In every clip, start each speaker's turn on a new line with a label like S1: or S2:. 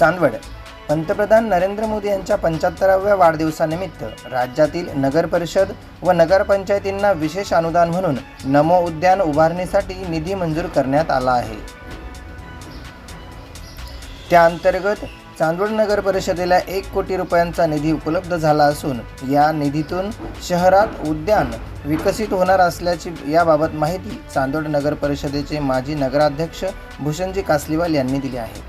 S1: चांदवड. पंतप्रधान नरेंद्र मोदी यांच्या पंच्याहत्तराव्या वाढदिवसानिमित्त राज्यातील नगरपरिषद व नगरपंचायतींना विशेष अनुदान म्हणून नमो उद्यान उभारणीसाठी निधी मंजूर करण्यात आला आहे. त्या अंतर्गत चांदवड नगर परिषदेला एक कोटी रुपयांचा निधी उपलब्ध झाला असून या निधीतून शहरात उद्यान विकसित होणार असल्याची याबाबत माहिती चांदवड नगर परिषदेचे माजी नगराध्यक्ष भूषणजी कासलीवाल यांनी दिली आहे.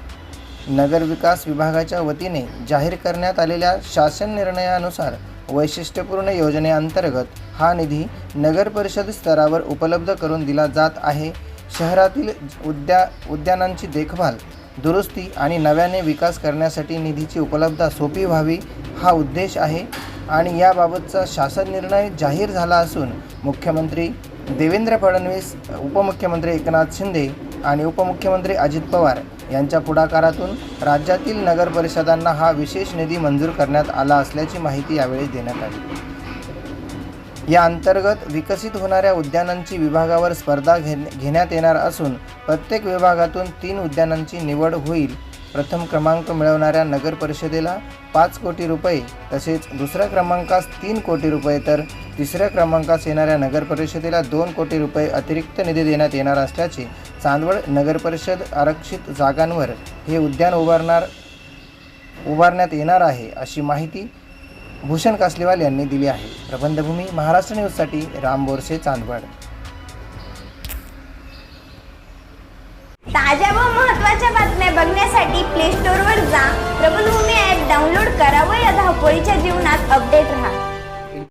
S1: नगरविकास विभागाच्या वतीने जाहीर करण्यात आलेल्या शासन निर्णयानुसार वैशिष्ट्यपूर्ण योजनेअंतर्गत हा निधी नगर परिषद स्तरावर उपलब्ध करून दिला जात आहे. शहरातील उद्या उद्यानांची देखभाल दुरुस्ती आणि नव्याने विकास करण्यासाठी निधीची उपलब्धता सोपी व्हावी हा उद्देश आहे आणि याबाबतचा शासन निर्णय जाहीर झाला असून मुख्यमंत्री देवेंद्र फडणवीस उपमुख्यमंत्री एकनाथ शिंदे आणि उपमुख्यमंत्री अजित पवार यांच्या पुढाकारातून राज्यातील नगर परिषदांना हा विशेष निधी मंजूर करण्यात आला असल्याची माहिती यावेळी देण्यात आली. या अंतर्गत विकसित होणाऱ्या उद्यानांची विभागावर स्पर्धा घे घेण्यात येणार असून प्रत्येक विभागातून तीन उद्यानांची निवड होईल. प्रथम क्रमांक मिळवणाऱ्या नगर परिषदेला पाच कोटी रुपये तसेच दुसऱ्या क्रमांकास तीन कोटी रुपये तर तिसऱ्या क्रमांकास येणाऱ्या नगर परिषदेला दोन कोटी रुपये अतिरिक्त निधी देण्यात येणार असल्याचे चांदवड नगर परिषद आरक्षित जागांवर हे उद्यान उभारणार उभारण्यात येणार आहे अशी माहिती भूषण कासलेवाल यांनी दिली आहे. प्रबंधभूमी महाराष्ट्र न्यूजसाठी राम बोरसे चांदवड.
S2: ताज्या व महत्त्वाच्या बातम्या बघण्यासाठी प्ले स्टोअरवर जा. प्रबंधभूमी ॲप डाउनलोड करा व या धावपळीच्या जीवनात अपडेट राहा.